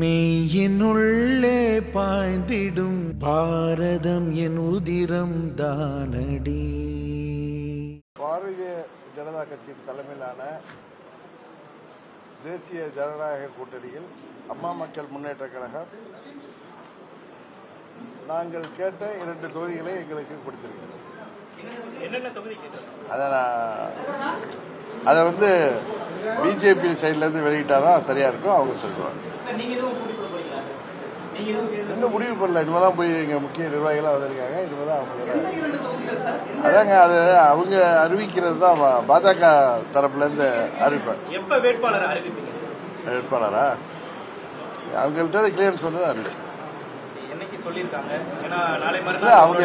மெய்யினுள்ளே பாய்ந்திடும் பாரதம் என் உதிரம் தானடி. பாரதிய ஜனதா கட்சியின் தலைமையிலான தேசிய ஜனநாயக கூட்டணியில் அம்மா மக்கள் முன்னேற்ற கழகம் நாங்கள் கேட்ட இரண்டு தொகுதிகளை எங்களுக்கு கொடுத்திருக்கிறது. அதை நான் அதை வந்து பிஜேபி சைட்லேருந்து வெளியிட்டாதான் சரியா இருக்கும் அவங்க சொல்லுவாங்க. இன்னும் முடிவு பண்ணல? இனிமே தான் போய் எங்க முக்கிய நிர்வாகிகளாக வந்திருக்காங்க. இனிமே தான் அவங்க அதாங்க அது அவங்க அறிவிக்கிறது தான் பாஜக தரப்புல இருந்து அறிவிப்பேன் எப்ப வேட்பாளரை அவங்கள்ட்ட கிளியரன்ஸ் வந்து தான் அறிவிச்சு அவங்க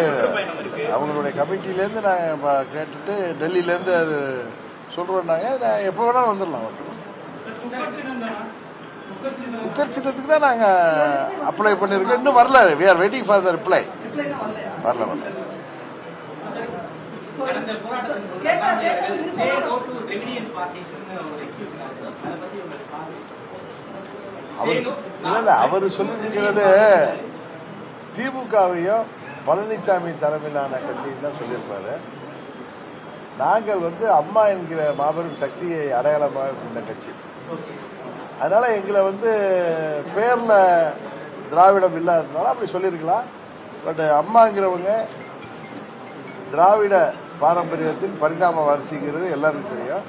அவங்களுடைய கமிட்டிலேருந்து நாங்கள் கேட்டுட்டு டெல்லியிலேருந்து அது சொல்கிறோன்னாங்க நான் எப்போ வேணாலும் வந்துடலாம். குக்கர் சின்னத்துக்கு தான் நாங்கள் அப்ளை பண்ணியிருக்கோம் இன்னும் வரல. We are waiting for the reply வரல வரல. அவர் அவர் சொல்லியிருக்கிறது திமுகவையும் பழனிசாமி தலைமையிலான கட்சியும் தான் சொல்லியிருப்பாரு. நாங்கள் வந்து அம்மா என்கிற மாபெரும் சக்தியை அடையாளமாக கொண்ட கட்சி. அதனால எங்களை வந்து பேர்ல திராவிடம் இல்லாததுனால அப்படி சொல்லியிருக்கலாம். பட் அம்மாங்கிறவங்க திராவிட பாரம்பரியத்தின் பரிணாம வளர்ச்சிங்கிறது எல்லாருக்கும் தெரியும்.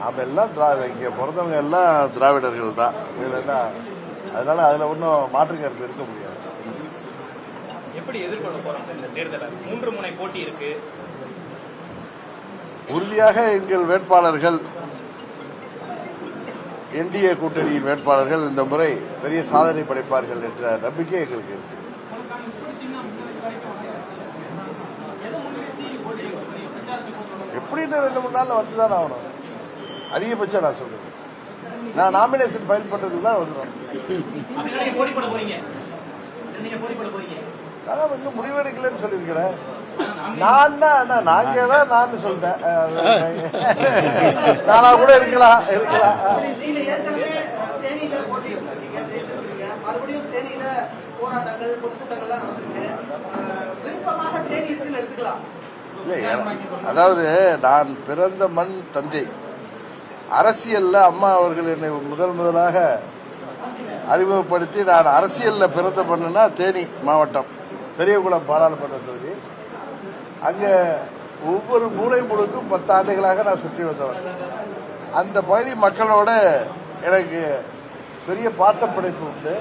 நாம எல்லாம் இங்க பிறந்தவங்க எல்லாம் திராவிடர்கள் தான். இதுல என்ன? அதனால அதுல ஒன்றும் மாற்று கருத்து இருக்க முடியாது. எப்படி எதிர்கொள்ள சார் இந்த தேர்தலை? மூன்று முனை போட்டி இருக்கு. உறுதியாக எங்கள் வேட்பாளர்கள் என்டிஏ கூட்டணியின் வேட்பாளர்கள் இந்த முறை பெரிய சாதனை படைப்பார்கள் என்ற நம்பிக்கை எங்களுக்கு இருக்கு. எப்படின்னு ரெண்டு மூணு நாள்ல வந்து தான் ஆகணும்? அதிகபட்சம் நான் சொல்றேன். நான் நாமினேஷன் ஃபைல் பண்றதுக்கு தான் வந்துடும் அதான் இன்னும் முடிவெடுக்கலன்னு சொல்லியிருக்கிறேன். நான் தான் நாங்க தான் நான் சொல்லிட்டேன். நானா கூட இருக்கலாம் இருக்கலாம். போராட்டங்கள் பொதுக்கூட்டங்கள்லாம் நடந்திருக்கு. அஹ், விருப்பமாக தேனி இருக்குன்னு எடுத்துக்கலாம். இல்லை, என- அதாவது நான் பிறந்த மண் தஞ்சை. அரசியல்ல அம்மா அவர்கள் என்னை முதல் முதலாக அறிமுகப்படுத்தி நான் அரசியல்ல பிறந்த மண்ணுனா தேனி மாவட்டம். பெரியகுளம் பாராளுமன்ற தொகுதி. அங்க ஒவ்வொரு மூலை முழுக்கும் பத்து ஆண்டுகளாக நான் சுற்றி வந்தவன். அந்த பகுதி மக்களோட எனக்கு பெரிய பாசப்படைப்பு உண்டு.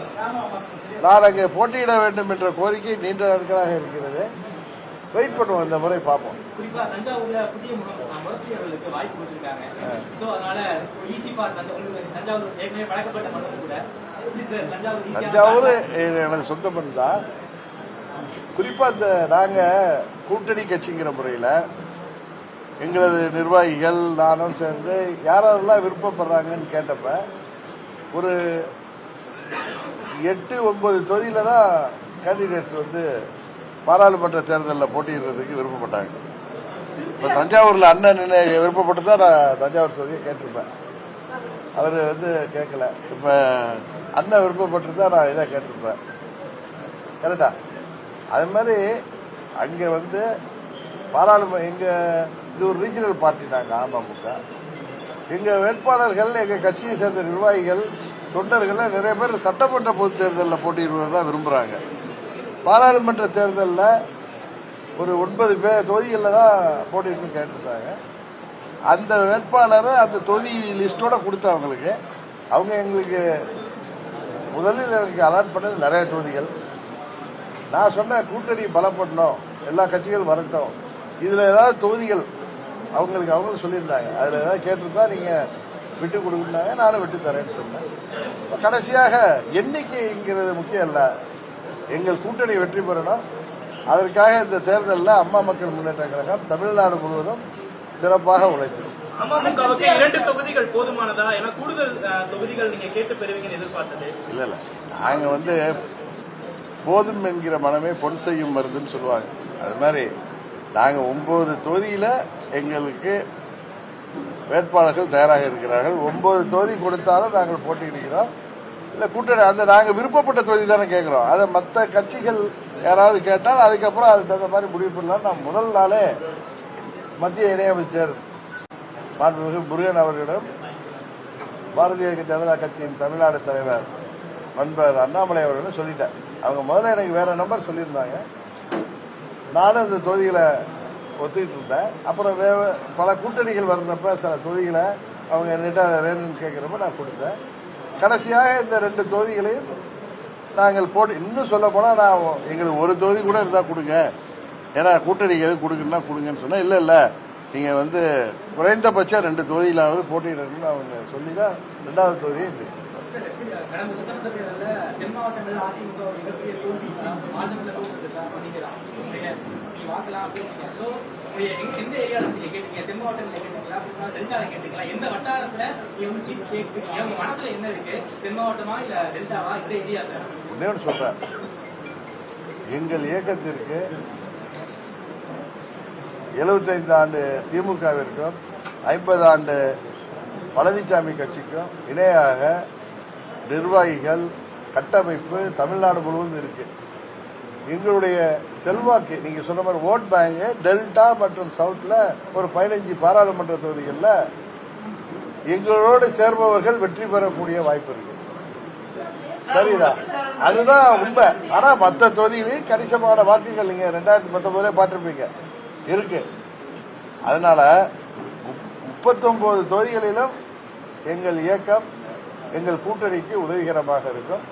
நான் அங்கே போட்டியிட வேண்டும் என்ற கோரிக்கை நீண்ட நாட்களாக இருக்கிறது. வெயிட் பண்ணுவோம் இந்த முறை பார்ப்போம். உங்களுக்கு தஞ்சாவூர் பார்க்க- எனக்கு சொந்த மண் தான். குறிப்பா இந்த நாங்க கூட்டணி கட்சிங்கிற முறையில எங்களது நிர்வாகிகள் நானும் சேர்ந்து யாரெல்லாம் விருப்பப்படுறாங்கன்னு கேட்டப்ப ஒரு எட்டு ஒன்பது தொகுதியில தான் கேண்டிடேட்ஸ் வந்து பாராளுமன்ற தேர்தலில் போட்டியிடுறதுக்கு விருப்பப்பட்டாங்க. இப்போ தஞ்சாவூரில் அண்ணன் நின்னு விருப்பப்பட்டு தான் நான் தஞ்சாவூர் தொகுதியை கேட்டிருப்பேன். அவர் வந்து கேட்கல. இப்போ அண்ணன் விருப்பப்பட்டிருந்தா நான் இதை கேட்டிருப்பேன். கரெக்டா அது மாதிரி அங்க வந்து பாராளுமன்ற எங்க இது ஒரு ரீஜனல் பார்ட்டி நாங்க அமமுக. எங்க வேட்பாளர்கள் எங்க கட்சியை சேர்ந்த நிர்வாகிகள் தொண்டர்கள் நிறைய பேர் சட்டமன்ற பொது தேர்தலில் போட்டியிடுவதை தான் விரும்புறாங்க. பாராளுமன்ற தேர்தலில் ஒரு ஒன்பது பேர் தொகுதிகளில் தான் போட்டியிடணும்னு கேட்டிருந்தாங்க அந்த வேட்பாளரை அந்த தொகுதி லிஸ்டோட கொடுத்தேன் அவங்களுக்கு. அவங்க எங்களுக்கு முதலில் எனக்கு அலாட் பண்ணது நிறைய தொகுதிகள். நான் சொன்ன கூட்டணி பலப்படணும் எல்லா கட்சிகளும் வரட்டும். இதுல ஏதாவது தொகுதிகள் அவங்களுக்கு அவங்களும் சொல்லியிருந்தாங்க. அதுல ஏதாவது கேட்டிருந்தா நீங்க விட்டு கொடுக்குறாங்க நானும் விட்டு தரேன்னு சொன்னேன். கடைசியாக எண்ணிக்கைங்கிறது முக்கியம் இல்ல. எங்கள் கூட்டணி வெற்றி பெறணும். அதற்காக இந்த தேர்தலில் அம்மா மக்கள் முன்னேற்ற கழகம் தமிழ்நாடு முழுவதும் சிறப்பாக உழைக்கும். அமமுகவுக்கு இரண்டு தொகுதிகள் போதுமானதா? ஏன்னா கூடுதல் தொகுதிகள் நீங்க கேட்டு பெறுவீங்கன்னு எதிர்பார்த்தது. இல்ல இல்ல. நாங்க வந்து போதும் என்கிற மனமே பொன் செய்யும் மருந்துன்னு சொல்லுவாங்க. அது மாதிரி நாங்கள் ஒன்பது தொகுதியில் எங்களுக்கு வேட்பாளர்கள் தயாராக இருக்கிறார்கள். ஒன்பது தொகுதி கொடுத்தாலும் நாங்கள் போட்டியிடுகிறோம் இல்லை கூட்டணி அந்த நாங்கள் விருப்பப்பட்ட தொகுதி தானே கேட்குறோம். அதை மற்ற கட்சிகள் யாராவது கேட்டால் அதுக்கப்புறம் அதுக்கு தகுந்த மாதிரி முடிவு பண்ணலாம். நான் முதல் நாளே மத்திய இணையமைச்சர் மாண்புமிகு முருகன் அவர்களிடம் பாரதிய ஜனதா கட்சியின் தமிழ்நாடு தலைவர் நண்பர் அண்ணாமலை அவர்களிடம் சொல்லிட்டேன். அவங்க முதல்ல எனக்கு வேற நம்பர் சொல்லியிருந்தாங்க. நானும் இந்த தொகுதிகளை ஒத்துக்கிட்டு இருந்தேன். அப்புறம் வே பல கூட்டணிகள் வர்றப்ப சில தொகுதிகளை அவங்க என்கிட்ட அதை வேணும்னு கேட்குறப்ப நான் கொடுத்தேன். கடைசியாக இந்த ரெண்டு தொகுதிகளையும் நாங்கள் போட்டு இன்னும் சொல்ல போனால் நான் எங்களுக்கு ஒரு தொகுதி கூட இருந்தால் கொடுங்க. ஏன்னா கூட்டணிக்கு எது கொடுக்குன்னா கொடுங்கன்னு சொன்னேன் இல்லை இல்லை. நீங்கள் வந்து குறைந்தபட்சம் ரெண்டு தொகுதியிலாவது போட்டியிடணும்னு அவங்க சொல்லி தான் ரெண்டாவது தொகுதியும் இது. எந்த நீங்க கேட்டீங்க தென் மாவட்டத்தில் கேட்டீங்களா டெல்டால கேட்டீங்களா எந்த வட்டாரத்துல வந்து சீட் கேட்குறீங்க உங்க மனசுல என்ன இருக்கு தென் மாவட்டமா இல்ல டெல்டாவா இந்த ஏரியா சார் சொல்றேன் எங்கள் இயக்கத்திற்கு 75 ஆண்டு திமுகவிற்கும் ஐம்பது ஆண்டு பழனிசாமி கட்சிக்கும் இணையாக நிர்வாகிகள் கட்டமைப்பு தமிழ்நாடு முழுவதும் இருக்கு. எங்களுடைய செல்வாக்கு நீங்க சொன்ன மாதிரி ஓட் பேங்க் டெல்டா மற்றும் சவுத்ல ஒரு பதினஞ்சு பாராளுமன்ற தொகுதிகளில் எங்களோடு சேர்பவர்கள் வெற்றி பெறக்கூடிய வாய்ப்பு இருக்கு. சரிதான் அதுதான் உண்மை. ஆனா மற்ற தொகுதிகளையும் கணிசமான வாக்குகள் நீங்க ரெண்டாயிரத்தி பத்தொன்பதுல பார்த்துருப்பீங்க. இருக்கு. அதனால முப்பத்தொன்பது தொகுதிகளிலும் எங்கள் இயக்கம் எங்கள் கூட்டணிக்கு உதவிகரமாக இருக்கும்.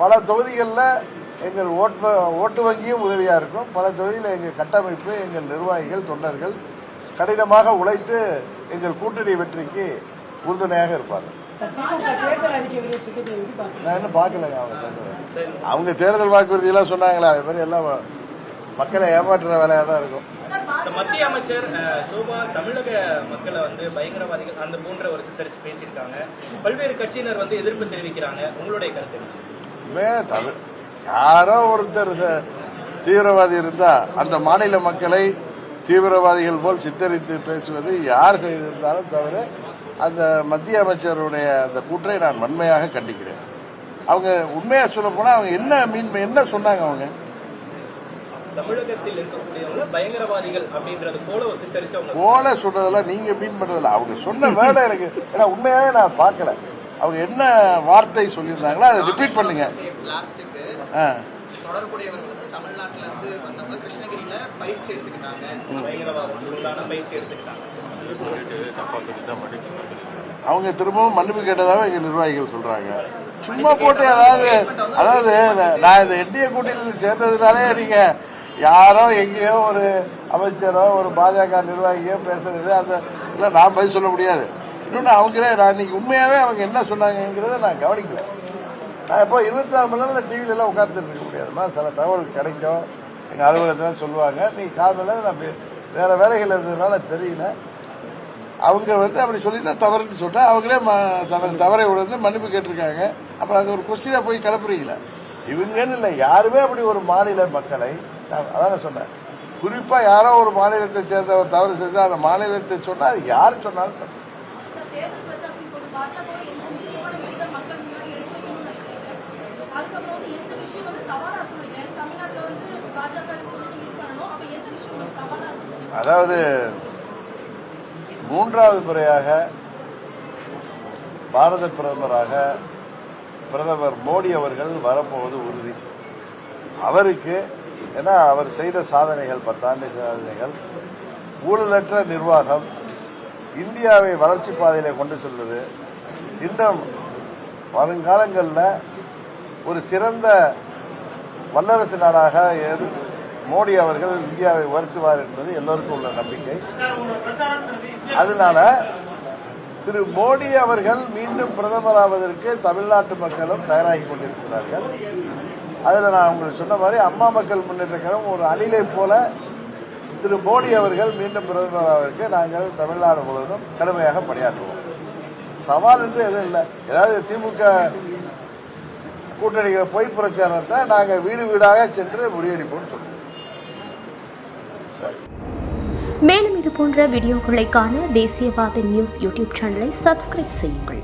பல தொகுதிகளில் எங்கள் ஓட்டு ஓட்டு வங்கியும் உதவியாக இருக்கும். பல தொகுதியில் எங்கள் கட்டமைப்பு எங்கள் நிர்வாகிகள் தொண்டர்கள் கடினமாக உழைத்து எங்கள் கூட்டணி வெற்றிக்கு உறுதுணையாக இருப்பார்கள். நான் இன்னும் பார்க்கலங்க அவங்க தேர்தல். அவங்க தேர்தல் வாக்குறுதி எல்லாம் சொன்னாங்களா அது மாதிரி எல்லாம் மக்களை ஏமாற்றுற வேலையா தான் இருக்கும். மத்திய அமைச்சர் சோபா தமிழக மக்களை வந்து பயங்கரவாதிகள் அந்த போன்ற ஒரு சித்தரிச்சு பேசியிருக்காங்க. பல்வேறு கட்சியினர் வந்து எதிர்ப்பு தெரிவிக்கிறாங்க. உங்களுடைய கருத்து தமிழ் யாரோ ஒருத்தர் தீவிரவாதி இருந்தா அந்த மாநில மக்களை தீவிரவாதிகள் போல் சித்தரித்து பேசுவது யார் செய்திருந்தாலும் தவிர அந்த மத்திய அமைச்சருடைய அந்த கூற்றை நான் வன்மையாக கண்டிக்கிறேன். அவங்க உண்மையாக சொல்ல போனால் அவங்க என்ன மீன் என்ன சொன்னாங்க அவங்க? தமிழகத்தில் இருக்கக்கூடியவங்க பயங்கரவாதிகள் அப்படின்றது போல ஒரு சித்தரிச்சு அவங்க போல சொல்றதெல்லாம் நீங்க மீன் பண்றதில்ல. அவங்க சொன்ன வேலை எனக்கு ஏன்னா உண்மையாவே நான் பார்க்கல. அவங்க என்ன வார்த்தை சொல்லியிருந்தாங்களோ அதை ரிப்பீட் பண்ணுங்க. பிளாஸ்டிக் ஆ. தொடர்புடையவர்கள் வந்து தமிழ்நாட்டுல இருந்து வந்தவங்க கிருஷ்ணகிரியில பயிற்சி எடுத்துக்கிட்டாங்க. பயங்கரவாதத்துக்கு உள்ளான பயிற்சி எடுத்துக்கிட்டாங்க. அவங்க திரும்பவும் மன்னிப்பு கேட்டதாக எங்க நிர்வாகிகள் சொல்றாங்க. சும்மா போட்டு அதாவது அதாவது நான் இந்த என்டிஏ கூட்டணியில் சேர்ந்ததுனாலே நீங்க யாரோ எங்கேயோ ஒரு அமைச்சரோ ஒரு பாஜக நிர்வாகியோ பேசுறது அந்த இல்லை நான் பதில் சொல்ல முடியாது. இன்னொன்று அவங்களே நான் இன்னைக்கு உண்மையாகவே அவங்க என்ன சொன்னாங்கிறத நான் கவனிக்கல. நான் இப்போ இருபத்தி நாலு மணி நேரம் டிவில எல்லாம் இருக்க முடியாதுமா சில தகவல் கிடைக்கும். எங்கள் அலுவலகத்தில் சொல்லுவாங்க. நீ காலையில் நான் வேறு வேற வேலைகள் இருந்ததுனால தெரியல. அவங்க வந்து அப்படி சொல்லி தான் தவறுன்னு சொன்னா அவங்களே ம- தனது தவறை உணர்ந்து மன்னிப்பு கேட்டிருக்காங்க. அப்புறம் அது ஒரு கொஸ்டினாக போய் கிளப்புறீங்களா. இவங்கன்னு இல்லை. யாருமே அப்படி ஒரு மாநில மக்களை நான் அதான் சொன்னேன். குறிப்பா யாரோ ஒரு மாநிலத்தை சேர்ந்த ஒரு தவறு செஞ்சா அந்த மாநிலத்தை சொன்னா அது யார் சொன்னாலும்? அதாவது மூன்றாவது முறையாக பாரத பிரதமராக பிரதமர் மோடி அவர்கள் வரப்போவது உறுதி. அவருக்கு ஏன்னா அவர் செய்த சாதனைகள் பத்தாண்டு சாதனைகள். ஊழலற்ற நிர்வாகம் இந்தியாவை வளர்ச்சி பாதையில கொண்டு செல்வது. இன்னும் வருங்காலங்களில் ஒரு சிறந்த வல்லரசு நாடாக மோடி அவர்கள் இந்தியாவை உயர்த்துவார் என்பது எல்லோருக்கும் உள்ள நம்பிக்கை. அதனால திரு மோடி அவர்கள் மீண்டும் பிரதமராவதற்கு தமிழ்நாட்டு மக்களும் தயாராகி கொண்டிருக்கிறார்கள். அதில் நான் உங்களுக்கு சொன்ன மாதிரி அம்மா மக்கள் முன்னேற்ற கழகம் ஒரு அணிலை போல திரு மோடி அவர்கள் மீண்டும் பிரதமராக நாங்கள் தமிழ்நாடு முழுவதும் கடுமையாக பணியாற்றுவோம். சவால் என்று எதுவும் இல்லை. ஏதாவது திமுக கூட்டணிகள் பொய் பிரச்சாரத்தை நாங்கள் வீடு வீடாக சென்று முறியடிப்போம்னு சொல்லுவோம் சரி. மேலும் இது போன்ற வீடியோக்களை காண தேசியவாத நியூஸ் யூடியூப் சேனலை சப்ஸ்கிரைப் செய்யுங்கள்.